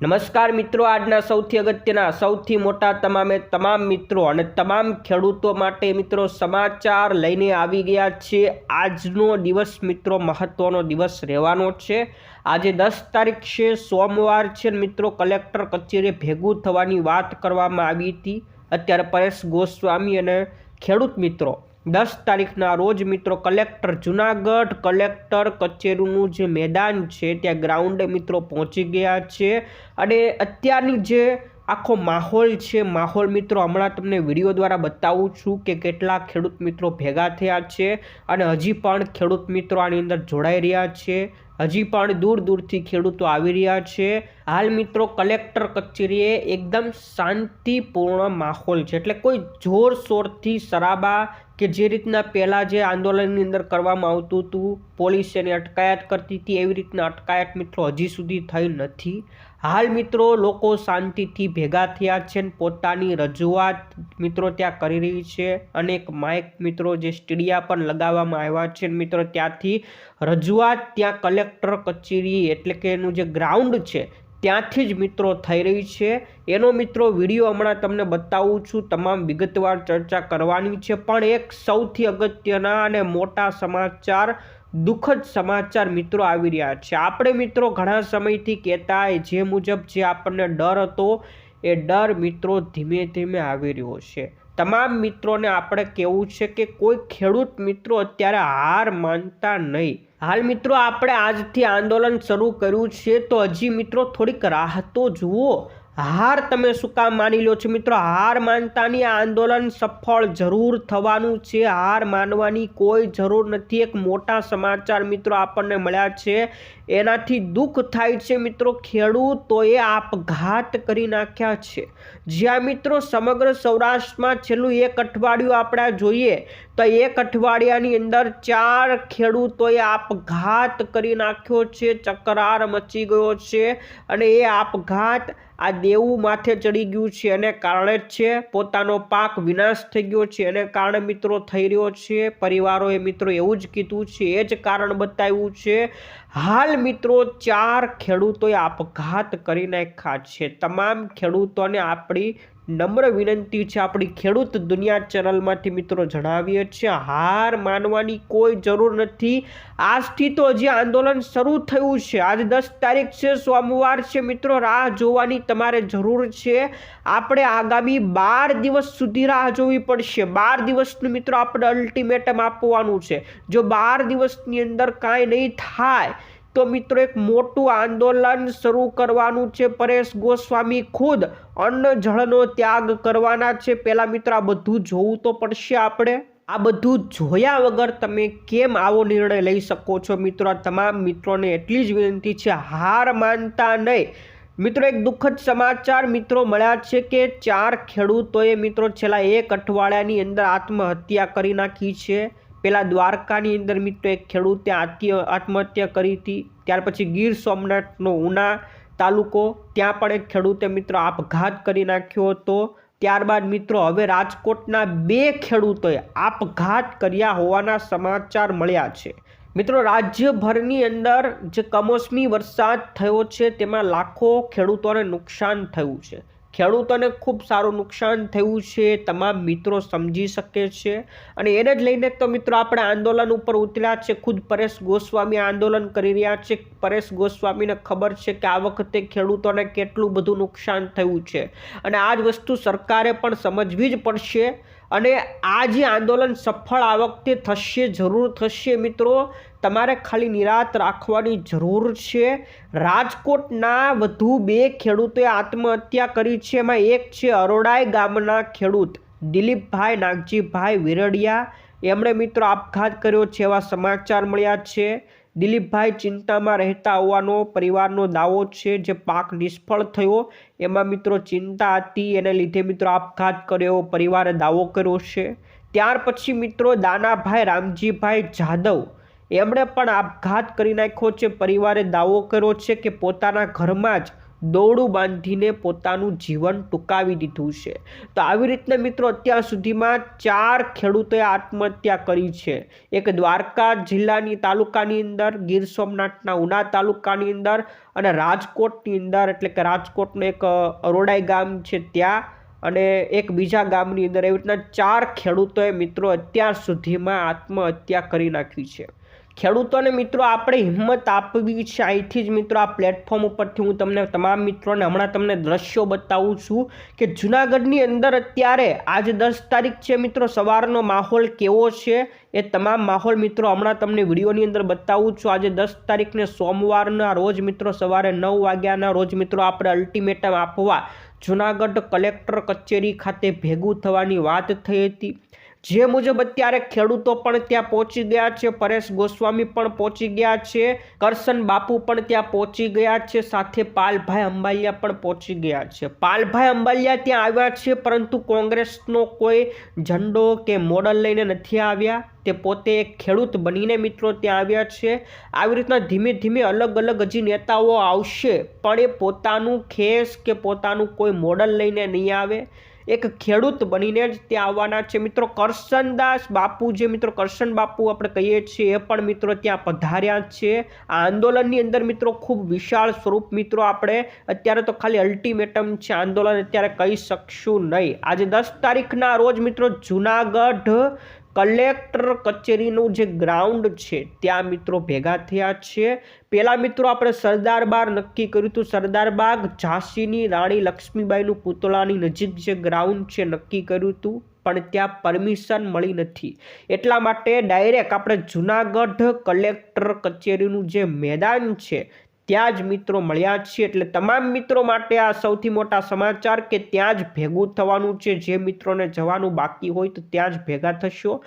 નમસ્કાર મિત્રો, આજના સૌથી અગત્યના, સૌથી મોટા તમામે તમામ મિત્રો અને તમામ ખેડૂતો માટે મિત્રો સમાચાર લઈને આવી ગયા છે. આજનો દિવસ મિત્રો મહત્વનો દિવસ રહેવાનો છે. આજે દસ તારીખ છે, સોમવાર છે મિત્રો કલેક્ટર કચેરીએ ભેગું થવાની વાત કરવામાં આવી હતી. અત્યારે પરેશ ગોસ્વામી અને ખેડૂત મિત્રો દસ તારીખના રોજ મિત્રો કલેક્ટર જુનાગઢ કલેક્ટર કચેરીનું જે મેદાન છે, ત્યાં ગ્રાઉન્ડે મિત્રો પહોંચી ગયા છે અને અત્યારની જે આખો માહોલ છે, માહોલ મિત્રો હમણાં તમને વીડિયો દ્વારા બતાવું છું કે કેટલા ખેડૂત મિત્રો ભેગા થયા છે અને હજી પણ ખેડૂત મિત્રો આની અંદર જોડાઈ રહ્યા છે. હજી પણ દૂર દૂરથી ખેડૂતો આવી રહ્યા છે. હાલ મિત્રો, કલેક્ટર કચેરીએ એકદમ શાંતિપૂર્ણ માહોલ છે. એટલે કોઈ જોરશોરથી શરાબા કે જે રીતના પહેલાં જે આંદોલનની અંદર કરવામાં આવતું હતું પોલીસ એની અટકાયત કરતી હતી, એવી રીતના અટકાયત મિત્રો હજી સુધી થઈ નથી. હાલ મિત્રો લોકો શાંતિથી ભેગા થયા છે ને પોતાની રજૂઆત મિત્રો ત્યાં કરી રહી છે અનેક માઇક મિત્રો જે સ્ટીડિયા પણ લગાવવામાં આવ્યા છે મિત્રો ત્યાંથી રજૂઆત ત્યાં કલેક્ટર કચેરી એટલે કે એનું જે ગ્રાઉન્ડ છે ત્યાંથી જ મિત્રો થઈ રહી છે. એનો મિત્રો વીડિયો હમણાં તમને બતાવું છું. તમામ વિગતવાર ચર્ચા કરવાની છે. પણ એક સૌથી અગત્યના અને મોટા સમાચાર દુઃખદ સમાચાર મિત્રો આવી રહ્યા છે. આપણે મિત્રો ઘણા સમયથી કહેતા જે મુજબ જે આપણને ડર હતો, એ ડર મિત્રો ધીમે ધીમે આવી રહ્યો છે. તમામ મિત્રોને આપણે કહેવું છે કે કોઈ ખેડૂત મિત્રો અત્યારે હાર માનતા નહીં. હાલ મિત્રો, આપણે આજથી આંદોલન શરૂ કર્યું છે, તો હજી મિત્રો થોડીક રાહતો જુઓ. હાર તમે શું કામ માની લો છો મિત્રો? હાર માનતાની આંદોલન સફળ જરૂર થવાનું છે. હાર માનવાની કોઈ જરૂર નથી. એક મોટા સમાચાર મિત્રો આપણને મળ્યા છે. એનાથી દુઃખ થાય છે મિત્રો ખેડૂતોએ આપઘાત કરી નાખ્યા છે. જ્યાં મિત્રો સમગ્ર સૌરાષ્ટ્રમાં છેલ્લું એક અઠવાડિયું આપણે જોઈએ, તો એક અઠવાડિયાની અંદર ચાર ખેડૂતોએ આપઘાત કરી નાખ્યો છે, ચકરાર મચી ગયો છે અને એ આપઘાત આ દેવું માથે ચડી ગયું છે એને કારણે જ છે પોતાનો પાક વિનાશ થઈ ગયો છે એને કારણે મિત્રો થઈ રહ્યો છે. પરિવારોએ મિત્રો એવું જ કીધું છે, એ જ કારણ બતાવ્યું છે. હાલ મિત્રો ચાર ખેડૂતોએ આપઘાત કરી નાખ્યા છે. તમામ ખેડૂતોને આપણી નમ્ર વિનંતી છે આપણી ખેડૂત દુનિયા ચેનલમાંથી મિત્રો જણાવીએ છીએ, હાર માનવાની કોઈ જરૂર નથી. આજથી તો હજી આંદોલન શરૂ થયું છે, આજ દસ તારીખ છે, સોમવાર છે, મિત્રો રાહ જોવાની તમારે જરૂર છે. આપણે આગામી બાર દિવસ સુધી રાહ જોવી પડશે. બાર દિવસનું મિત્રો આપણે અલ્ટિમેટમ આપવાનું છે. જો બાર દિવસની અંદર કાંઈ નહીં થાય તો મિત્રો એક મોટું આંદોલન શરૂ કરવાનું છે પરેશ ગોસ્વામી ખુદ. અન્ન જળનો ત્યાગ કરવાના છે. પહેલાં મિત્રો આ બધું જોવું તો પડશે આપણે. આ બધું જોયા વગર તમે કેમ આવો નિર્ણય લઈ શકો છો? મિત્રો તમામ મિત્રોને એટલી જ વિનંતી છે. હાર માનતા નહીં. મિત્રો, એક દુઃખદ સમાચાર મિત્રો મળ્યા છે કે ચાર ખેડૂતોએ મિત્રો છેલ્લા એક અઠવાડિયાની અંદર આત્મહત્યા કરી નાખી છે. પહેલાં દ્વારકાની અંદર મિત્રો એક ખેડૂતે આત્મ આત્મહત્યા કરી હતી. ત્યાર પછી ગીર સોમનાથનો ઉના તાલુકો, ત્યાં પણ એક ખેડૂતે મિત્રો આપઘાત કરી નાખ્યો હતો. ત્યારબાદ મિત્રો હવે રાજકોટના બે ખેડૂતોએ આપઘાત કર્યા હોવાના સમાચાર મળ્યા છે. મિત્રો રાજ્યભરની અંદર જે કમોસમી વરસાદ થયો છે, તેમાં લાખો ખેડૂતોને નુકસાન થયું છે. ખેડૂતોને ખૂબ સારું નુકસાન થયું છે, તમામ મિત્રો સમજી શકે છે. અને એને જ લઈને તો મિત્રો આપણે આંદોલન ઉપર ઉતર્યા છે, ખુદ પરેશ ગોસ્વામી આંદોલન કરી રહ્યા છે. પરેશ ગોસ્વામીને ખબર છે કે આ વખતે ખેડૂતોને કેટલું બધું નુકસાન થયું છે. અને આ જ વસ્તુ સરકારે પણ સમજવી જ પડશે. અને આ જે આંદોલન સફળ આ વખતે થશે, જરૂર થશે મિત્રો. તમારે ખાલી નિરાત રાખવાની જરૂર છે. રાજકોટના વધુ બે ખેડૂતોએ આત્મહત્યા કરી છે. એમાં એક છે અરોડાઈ ગામના ખેડૂત દિલીપભાઈ નાગજીભાઈ વિરડિયા. એમણે મિત્રો આપઘાત કર્યો છે એવા સમાચાર મળ્યા છે. દિલીપભાઈ ચિંતામાં રહેતા હોવાનો પરિવારનો દાવો છે જે પાક નિષ્ફળ થયો. એમાં મિત્રો ચિંતા હતી, એને લીધે મિત્રો આપઘાત કર્યો, પરિવારે દાવો કર્યો છે. ત્યાર પછી મિત્રો દાનાભાઈ રામજીભાઈ જાદવ એમણે પણ આપઘાત કરી નાખ્યો છે. પરિવારે દાવો કર્યો છે કે પોતાના ઘરમાં જ દોરડું બાંધીને પોતાનું જીવન ટૂંકાવી દીધું છે. તો આવી રીતના મિત્રો અત્યાર સુધીમાં ચાર ખેડૂતોએ આત્મહત્યા કરી છે. એક દ્વારકા જિલ્લાની તાલુકાની અંદર, ગીર સોમનાથના ઉના તાલુકાની અંદર અને રાજકોટની અંદર. એટલે કે રાજકોટનું એક અરોડાઈ ગામ છે ત્યાં અને એક બીજા ગામની અંદર. એવી રીતના ચાર ખેડૂતોએ મિત્રો અત્યાર સુધીમાં આત્મહત્યા કરી નાખી છે. ખેડૂતોને મિત્રો આપણે હિંમત આપવી છે. અહીંથી જ મિત્રો આ પ્લેટફોર્મ ઉપરથી હું તમને તમામ મિત્રોને હમણાં તમને દ્રશ્યો બતાવું છું કે જુનાગઢની અંદર અત્યારે આજે દસ તારીખ છે મિત્રો, સવારનો માહોલ કેવો છે એ તમામ માહોલ મિત્રો હમણાં તમને વિડીયોની અંદર બતાવું છું. આજે દસ તારીખને સોમવારના રોજ મિત્રો સવારે નવ વાગ્યાના રોજ મિત્રો આપણે અલ્ટિમેટમ આપવા જુનાગઢ કલેક્ટર કચેરી ખાતે ભેગું થવાની વાત થઈ હતી. જે મુજબ અત્યારે ખેડૂતો પણ ત્યાં પહોંચી ગયા છે, પરેશ ગોસ્વામી પણ પહોંચી ગયા છે, કરશન બાપુ પણ ત્યાં પહોંચી ગયા છે, સાથે પાલભાઈ અંબાલિયા પણ પહોંચી ગયા છે. પાલભાઈ અંબાલિયા ત્યાં આવ્યા છે, પરંતુ કોંગ્રેસનો કોઈ ઝંડો કે મોડલ લઈને નથી આવ્યા. તે પોતે એક ખેડૂત બનીને મિત્રો ત્યાં આવ્યા છે. આવી રીતના ધીમે ધીમે અલગ અલગ હજી નેતાઓ આવશે, પણ એ પોતાનું ખેસ કે પોતાનું કોઈ મોડલ લઈને નહીં આવે. એક ખેડૂત બનીને જ ત્યાં આવવાના છે. મિત્રો, કરશનદાસ બાપુ જે મિત્રો, કરશન બાપુ આપણે કહીએ છીએ, એ પણ મિત્રો ત્યાં પધાર્યા છે. આ આંદોલનની અંદર મિત્રો ખૂબ વિશાળ સ્વરૂપ મિત્રો આપણે અત્યારે તો ખાલી અલ્ટિમેટમ છે. આંદોલન અત્યારે કહી શકશું નહીં. આજે દસ તારીખના રોજ મિત્રો જુનાગઢ કલેક્ટર કચેરીનું જે ગ્રાઉન્ડ છે, ત્યાં મિત્રો ભેગા થયા છે. પહેલાં મિત્રો આપણે સરદાર બાગ નક્કી કર્યું હતું. સરદાર બાગ ઝાંસીની રાણી લક્ષ્મીબાઈનું પુતળાની નજીક જે ગ્રાઉન્ડ છે નક્કી કર્યું હતું, પણ ત્યાં પરમિશન મળી નથી. એટલા માટે ડાયરેક્ટ આપણે જુનાગઢ કલેક્ટર કચેરીનું જે મેદાન છે ત્યાં જ મિત્રો મળ્યા છીએ. એટલે તમામ મિત્રો માટે આ સૌથી મોટા સમાચાર કે ત્યાં જ ભેગું થવાનું છે. જે મિત્રોને જવાનું બાકી હોય તો ત્યાં જ ભેગા થશો.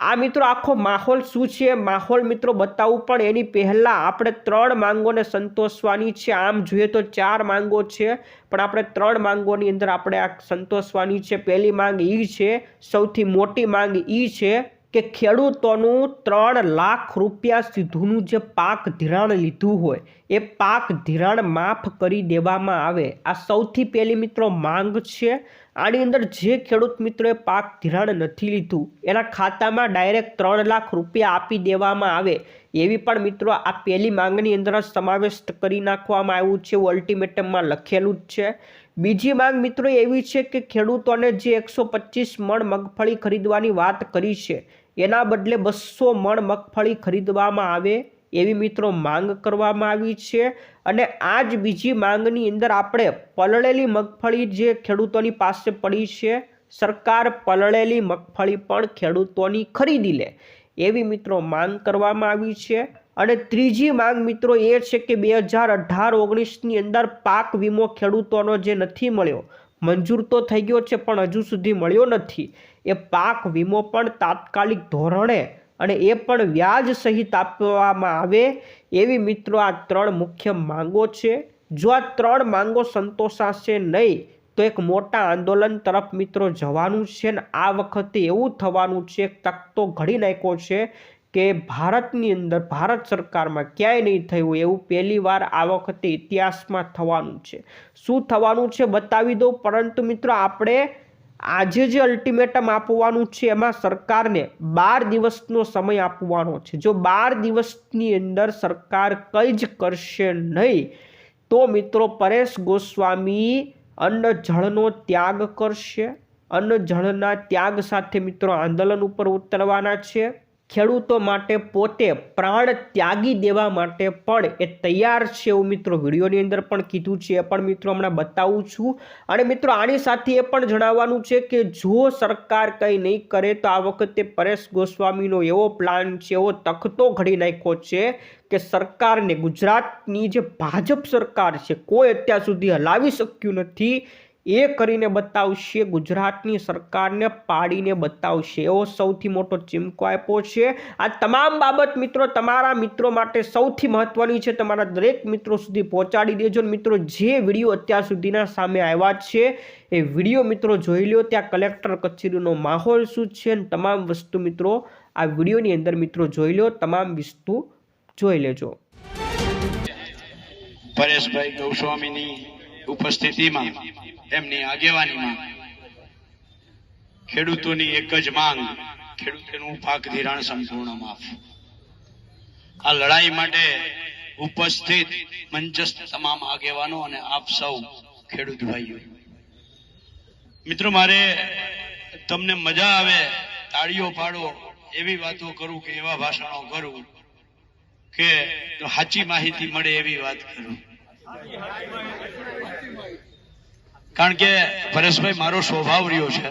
આ મિત્રો આખો માહોલ શું છે? માહોલ મિત્રો બતાવવું પણ એની પહેલાં આપણે ત્રણ માંગોને સંતોષવાની છે. આમ જોઈએ તો ચાર માંગો છે, પણ આપણે ત્રણ માંગોની અંદર આપણે આ સંતોષવાની છે. પહેલી માંગ એ છે, સૌથી મોટી માંગ એ છે કે ખેડૂતોનું ત્રણ લાખ રૂપિયા સીધુંનું જે પાક ધિરાણ લીધું હોય, એ પાક ધિરાણ માફ કરી દેવામાં આવે. આ સૌથી પહેલી મિત્રો માંગ છે. આની અંદર જે ખેડૂત મિત્રોએ પાક ધિરાણ નથી લીધું, એના ખાતામાં ડાયરેક્ટ ત્રણ લાખ રૂપિયા આપી દેવામાં આવે. એવી પણ મિત્રો આ પહેલી માંગની અંદર સમાવેશ કરી નાખવામાં આવ્યું છે અલ્ટિમેટમમાં લખેલું જ છે. બીજી માંગ મિત્રો એવી છે કે ખેડૂતોને જે એકસો પચીસ મણ મગફળી ખરીદવાની વાત કરી છે એના બદલે બસો મણ મગફળી ખરીદવામાં આવે એવી મિત્રો માંગ કરવામાં આવી છે. અને આ જ બીજી માંગની અંદર આપણે પલળેલી મગફળી જે ખેડૂતોની પાસે પડી છે, સરકાર પલળેલી મગફળી પણ ખેડૂતોની ખરીદી લે એવી મિત્રો માંગ કરવામાં આવી છે. અને ત્રીજી માંગ મિત્રો એ છે કે બે હજાર અઢાર ઓગણીસની અંદર પાક વીમો ખેડૂતોનો જે નથી મળ્યો, મંજૂર તો થઈ ગયો છે પણ હજુ સુધી મળ્યો નથી. એ પાક વીમો પણ તાત્કાલિક ધોરણે અને એ પણ વ્યાજ સહિત આપવામાં આવે એવી મિત્રો આ ત્રણ મુખ્ય માંગો છે. જો આ ત્રણ માંગો સંતોષાશે નહીં, તો એક મોટા આંદોલન તરફ મિત્રો જવાનું છે ને આ વખતે એવું થવાનું છે એક તકતો ઘડી નાખ્યો છે કે ભારતની અંદર, ભારત સરકારમાં ક્યાંય નહીં થયું એવું પહેલી વાર આ વખતે ઇતિહાસમાં થવાનું છે. શું થવાનું છે બતાવી દઉં, પરંતુ મિત્રો આપણે આજે જે અલ્ટિમેટમ આપવાનું છે, એમાં સરકારને બાર દિવસનો સમય આપવાનો છે. જો બાર દિવસની અંદર સરકાર કંઈ જ કરશે નહીં, તો મિત્રો પરેશ ગોસ્વામી અન્ન જળનો ત્યાગ કરશે. અન્ન જળના ત્યાગ સાથે મિત્રો આંદોલન ઉપર ઉતરવાના છે. ખેડૂતો માટે પોતે પ્રાણ ત્યાગી દેવા માટે પણ એ તૈયાર છે એવું મિત્રો વિડીયોની અંદર પણ કીધું છે. એ પણ મિત્રો હમણાં બતાવું છું. અને મિત્રો આની સાથે એ પણ જણાવવાનું છે કે જો સરકાર કંઈ નહીં કરે તો આ વખતે પરેશ ગોસ્વામીનો એવો પ્લાન છે, એવો તખતો ઘડી નાખ્યો છે કે સરકારને ગુજરાતની જે ભાજપ સરકાર છે, કોઈ અત્યાર સુધી હલાવી શક્યું નથી. એ કરીને બતાવશે, ગુજરાતની સરકારને પાડીને બતાવશે. એવો સૌથી મોટો ચીમકો આપ્યો છે. આ તમામ બાબત મિત્રો તમારા મિત્રો માટે સૌથી મહત્વની છે. તમારા દરેક મિત્રો સુધી પહોંચાડી દેજો. મિત્રો, જે વીડિયો અત્યાર સુધીના સામે આવ્યા છે, એ વીડિયો મિત્રો જોઈ લો ત્યાં કલેક્ટર કચેરીનો માહોલ શું છે? તમામ વસ્તુ મિત્રો આ વિડીયોની અંદર મિત્રો જોઈ લો તમામ વસ્તુ જોઈ લેજો. પરેશભાઈ ગૌસ્વામીની ઉપસ્થિતિમાં એમની આગેવાનીમાં. ખેડૂતોની એક જ માંગ, ખેડૂતોનું પાક ધિરાણ સંપૂર્ણ માફ. આ લડાઈ માટે ઉપસ્થિત મંચસ્થ તમામ આગેવાનો અને આપ સૌ ખેડૂત ભાઈઓ. મિત્રો, મારે તમને મજા આવે, તાળીઓ પાડો, એવી વાતો કરું કે એવા ભાષણો કરું કે સાચી માહિતી મળે એવી વાત કરું. કારણ કે પરેશભાઈ, મારો સ્વભાવ રહ્યો છે.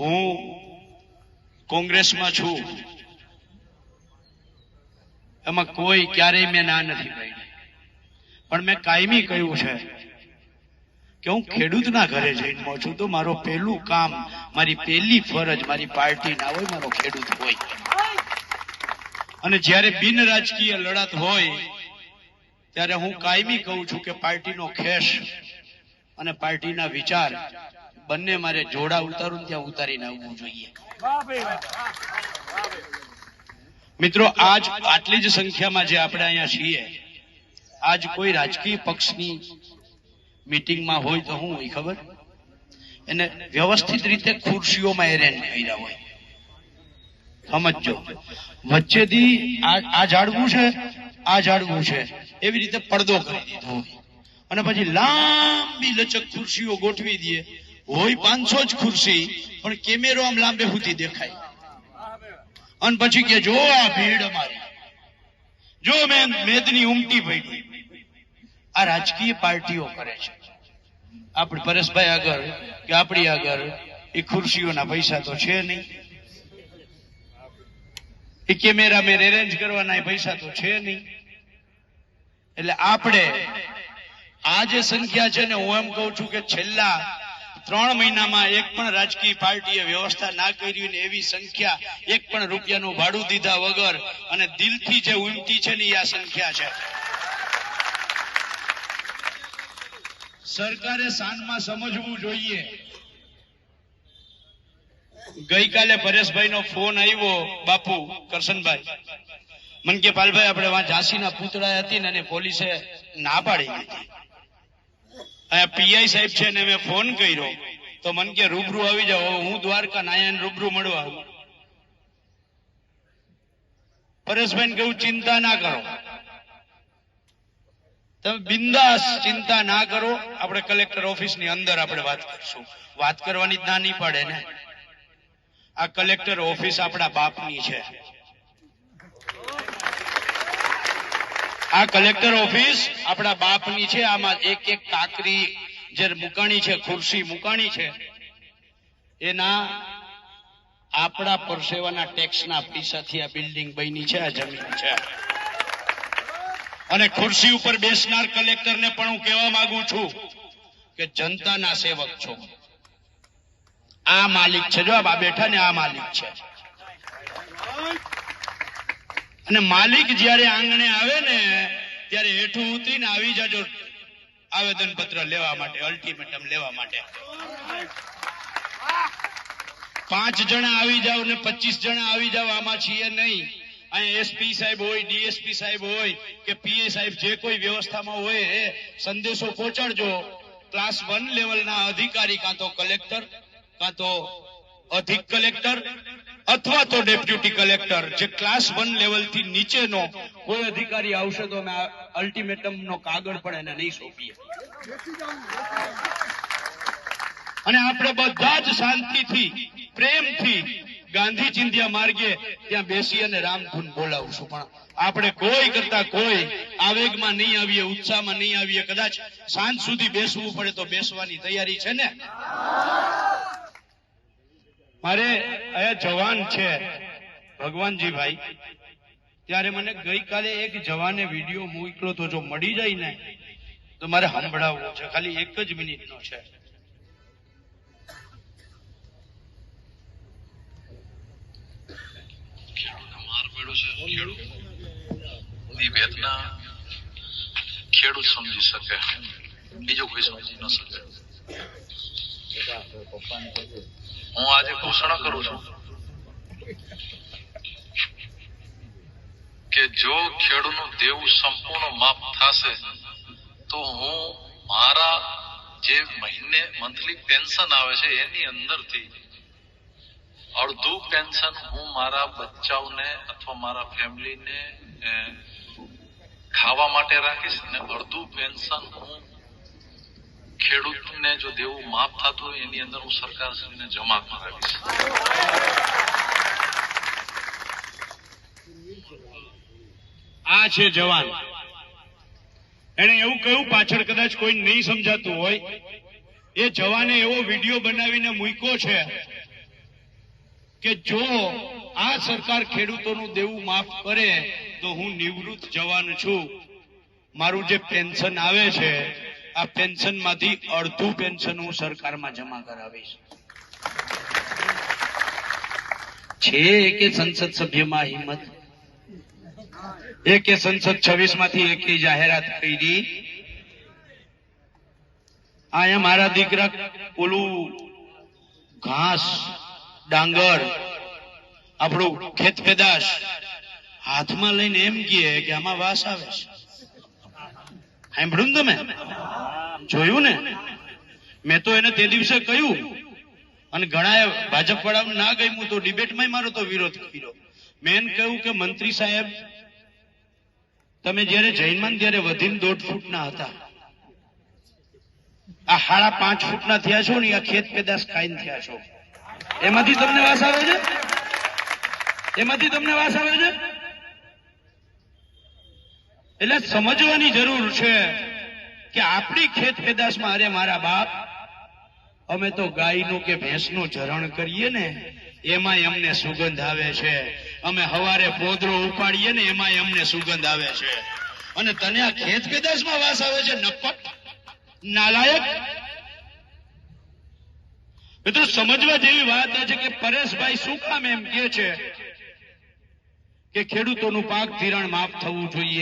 હું કોંગ્રેસમાં છું. એમાં કોઈ ક્યારેય મેં ના નથી પાડી. પણ મેં કાયમી કહ્યું છે કે હું ખેડૂતના ઘરે જઈને છું તો મારો પહેલું કામ, મારી પહેલી ફરજ, મારી પાર્ટી ના હોય, મારો ખેડૂત હોય. અને જ્યારે બિન રાજકીય લડત હોય, ત્યારે હું કાયમી કહું છું કે પાર્ટીનો ખેસ અને પાર્ટીના વિચાર બંને મારે જોડા ઉતારું ત્યાં ઉતારીને આવવું જોઈએ. મિત્રો, આજ આટલી જ સંખ્યામાં જે આપણે અહીંયા છીએ, આજ કોઈ રાજકીય પક્ષની મિટિંગમાં હોય તો હું હોય, ખબર? એને વ્યવસ્થિત રીતે ખુરશીઓમાં એરેન્જ કર્યા હોય. સમજજો. વચ્ચેથી આ ઝાડવું છે, આ ઝાડવું છે. એવી રીતે પડદો કરી દીધો હોય. અને પછી લાંબી લચક ખુરશીઓ ગોઠવી દે હોય પાંચસો જ ખુરશી, પણ કેમેરો આમ લાંબે સુધી દેખાય. અને પછી કે જો આ ભીડ અમારી. જો મેં મેદની ઉમટી પડી આ રાજકીય પાર્ટીઓ કરે છે. આપણે પરેશભાઈ આગળ કે આપણી આગળ એ ખુરશીઓના પૈસા તો છે નહીં. એ કેમેરા મેં એરેન્જ કરવાના પૈસા તો છે નહીં. એટલે આપણે આ જે સંખ્યા છે ને હું એમ કહું છું કે છેલ્લા ત્રણ મહિનામાં એક પણ રાજકીય પાર્ટીએ વ્યવસ્થા ના કરી ને એવી સંખ્યા એક પણ રૂપિયાનું ભાડું દીધા વગર અને દિલથી જે ઉમટી છે ને આ સંખ્યા છે. સરકારે સાંજમાં સમજવું જોઈએ. ગઈકાલે પરેશભાઈ નો ફોન આવ્યો, બાપુ, કરશનભાઈ. મન કે પાલભાઈ, આપણે ઝાંસીના પૂતળા હતી ને પોલીસે ના પાડી દીધી. અહીંયા પીઆઈ સાહેબ છે ને મેં ફોન કર્યો. તો મન કે રૂબરૂ આવી જાઓ. હું દ્વારકા નાયન રૂબરૂ મળવા આવું. કહ્યું ચિંતા ના કરો. તમે બિંદાસ ચિંતા ના કરો. આપણે કલેક્ટર ઓફિસની અંદર આપણે વાત કરશું. વાત કરવાની જ ના નહીં પડે ને. આ કલેક્ટર ઓફિસ આપણા બાપની છે. આ કલેક્ટર ઓફિસ આપણા બાપની છે, આમાં એક એક કાકરી જે મુકાણી છે, ખુરશી મુકાણી છે, એના આપણા પરસેવાના ટેક્સના પૈસાથી આ બિલ્ડિંગ બની છે, આ જમીન છે. અને ખુરશી ઉપર બેસનાર કલેક્ટરને પણ હું કહેવા માંગુ છું કે જનતાના સેવક છો. આ માલિક છે. જો આ બેઠા ને આ માલિક છે. અને માલિક જ્યારે આંગણે આવે ને, ત્યારે હેઠું ઉતરીને આવી જાજો આવેદન પત્ર લેવા માટે અલ્ટિમેટમ લેવા માટે. પાંચ જણા આવી જાવ ને પચીસ જણા આવી જાવ આમાં છીએ નહીં. અહીંયા એસપી સાહેબ હોય ડીએસપી સાહેબ હોય, કે પીએ સાહેબ જે કોઈ વ્યવસ્થામાં હોય એ સંદેશો પહોંચાડજો. ક્લાસ વન લેવલના અધિકારી, કાં તો કલેક્ટર કાં તો અધિક કલેક્ટર અથવા તો ડેપ્યુટી કલેક્ટર, જે ક્લાસ વન લેવલથી નીચેનો કોઈ અધિકારી આવશે તો અમે અલ્ટિમેટમ નો કાગળ પણ એને નહીં સોંપીએ. અને આપણે બધા જ શાંતિથી, પ્રેમથી ગાંધી ચિંધ્યા માર્ગે ત્યાં બેસી અને રામધૂન બોલાવશું. પણ આપણે કોઈ કરતા કોઈ આવેગમાં નહીં આવીએ, ઉત્સાહમાં નહીં આવીએ. કદાચ સાંજ સુધી બેસવું પડે તો બેસવાની તૈયારી છે ને? મારે અહીંયા જવાન છે, ભગવાનજીભાઈ. ત્યારે મને ગઈકાલે એક જવાને વીડિયો મોકલો તો જો મળી જાય ને, તો મારે સંભળાવવો છે. ખાલી એક જ મિનિટનો છે. ખેડૂત સમજી શકે. બીજો કોઈ સમજી ન શકે. હું આજે ઘોષણા કરું છું. કે જો ખેડૂતનું દેવું સંપૂર્ણ માફ થશે, તો હું મારા જે મહિને મંથલી પેન્શન આવે છે, એની અંદરથી અડધું પેન્શન હું મારા બચ્ચાઓને અથવા મારા ફેમિલીને ખાવા માટે રાખીશ ને અડધું પેન્શન હું ખેડૂતને જો દેવું માફ થતું હોય, એની અંદર હું સરકારશ્રીને જમા કરાવીશ. આ છે જવાન. એને એવું કહ્યું, પાછળ કદાચ કોઈ નહીં સમજાતું હોય, એ જવાને એવો વીડિયો બનાવીને મૂક્યો છે કે જો આ સરકાર ખેડૂતોનું દેવું માફ કરે, તો હું નિવૃત્ત જવાન છું. મારું જે પેન્શન આવે છે આ પેન્શનમાંથી અડધું પેન્શન હું સરકારમાં જમા કરાવીશ. છે કે સંસદ સભ્યમાં હિંમત? એકે સંસદ છવ્વીસમાંથી એકે જાહેરાત કરી? અહીંયા મારા દીકરા ઓલું ઘાસ, ડાંગર, આપણું ખેત પેદાશ હાથમાં લઈને એમ કહે કે આમાં વાસ આવે છે. સાંભળ્યું તમે? જોયું ને? મેં તો એને તે દિવસે કહ્યું, અને ઘણા ભાજપ વાળા ના ગયું તો ડિબેટમાં મારો તો વિરોધ કર્યો. મેં કહ્યું કે મંત્રી સાહેબ, તમે જયારે જૈનમાં ત્યારે વધીને દોઢ ફૂટના હતા. આ હાડા પાંચ ફૂટના થયા છો ને, આ ખેત પેદાશ ખાઈને થયા છો. એમાંથી તમને વાસ આવે છે? એમાંથી તમને વાસ આવે છે? એટલે સમજવાની જરૂર છે કે આપણી ખેત પેદાશમાં અરે મારા બાપ, અમે તો ગાયનું કે ભેંસનું ચરણ કરીએ ને એમાં અમને સુગંધ આવે છે. અમે હવારે પોદરો ઉપાડીએ ને એમાં અમને સુગંધ આવે છે. અને તને આ ખેત પેદાશમાં વાસ આવે છે નપટ નાલાયક. મિત્રો, સમજવા જેવી વાત છે કે પરેશભાઈ શું કામ એમ કે છે કે ખેડૂતોનું પાક ધિરાણ માફ થવું જોઈએ.